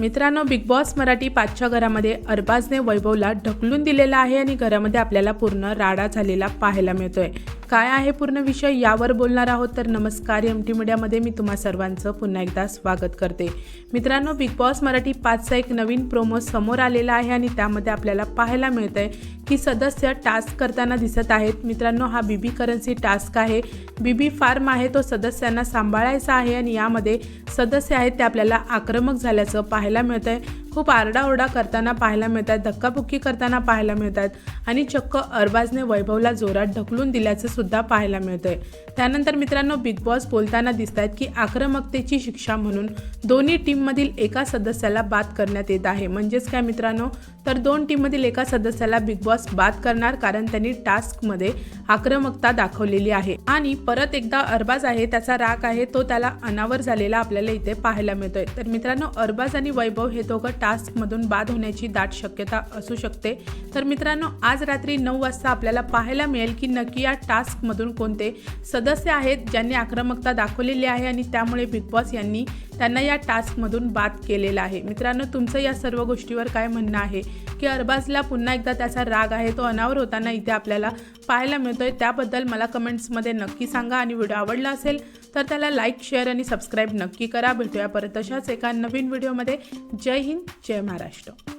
मित्रांनो big boss Marathi पाचच्या घरामध्ये अरबाजने वैभवला ढकलून दिलेला आहे आणि घरामध्ये आपल्याला पूर्ण राडा झालेला पाहायला मिळतोय. काय आहे पूर्ण विषय? यावर बोलणार आहोत. तर नमस्कार एम टी मीडियामध्ये मी तुम्हा सर्वांचं पुन्हा एकदा स्वागत करते. मित्रांनो बिग बॉस मराठी पाचचा एक नवीन प्रोमो समोर आलेला आहे आणि त्यामध्ये आपल्याला पाहायला मिळतंय ही सदस्य टास्क करताना दिसत आहेत. मित्रांनो हा बीबी करन्सी टास्क आहे. बीबी फार्म आहे तो सदस्यांना सांभाळायचा आहे आणि यामध्ये सदस्य आहेत ते आपल्याला आक्रमक झाल्याचं पाहायला मिळत आहे खूप आरडाओरडा करताना पाहायला मिळत आहेत धक्काबुक्की करताना पाहायला मिळत आहेत आणि चक्क अरबाजने वैभवला जोरात ढकलून दिल्याचं सुद्धा पाहायला मिळत आहे त्यानंतर मित्रांनो बिग बॉस बोलताना दिसत आहेत की आक्रमकतेची शिक्षा म्हणून दोन्ही टीममधील एका सदस्याला बाद करण्यात येत आहे. म्हणजेच काय मित्रांनो? तर दोन टीममधील एका सदस्याला बिग बॉस बाद करणार कारण त्यांनी टास्कमध्ये आक्रमकता दाखवलेली आहे. आणि परत एकदा अरबाज आहे त्याचा राग आहे तो त्याला अनावर झालेला आपल्याला इथे पाहायला मिळतोय. तर मित्रांनो अरबाज आणि वैभव हे दोघं टास्कमधून बाद होण्याची दाट शक्यता असू शकते. तर मित्रांनो आज रात्री नऊ वाजता आपल्याला पाहायला मिळेल की नक्की या टास्कमधून कोणते सदस्य आहेत ज्यांनी आक्रमकता दाखवलेली आहे आणि त्यामुळे बिग बॉस यांनी त्यांना या टास्कमधून बाद केलेला आहे. मित्रांनो तुमचं या सर्व गोष्टीवर काय म्हणणं आहे? की अरबाजला पुन्हा एकदा त्याचा राग आहे तो अनावर होताना इथे आपल्याला पाहायला मिळतोय. त्याबद्दल मला कमेंट्समध्ये नक्की सांगा आणि व्हिडिओ आवडला असेल तर त्याला लाईक शेअर आणि सबस्क्राईब नक्की करा. भेटूया परत अशाच एका नवीन व्हिडिओमध्ये जय हिंद जय महाराष्ट्र.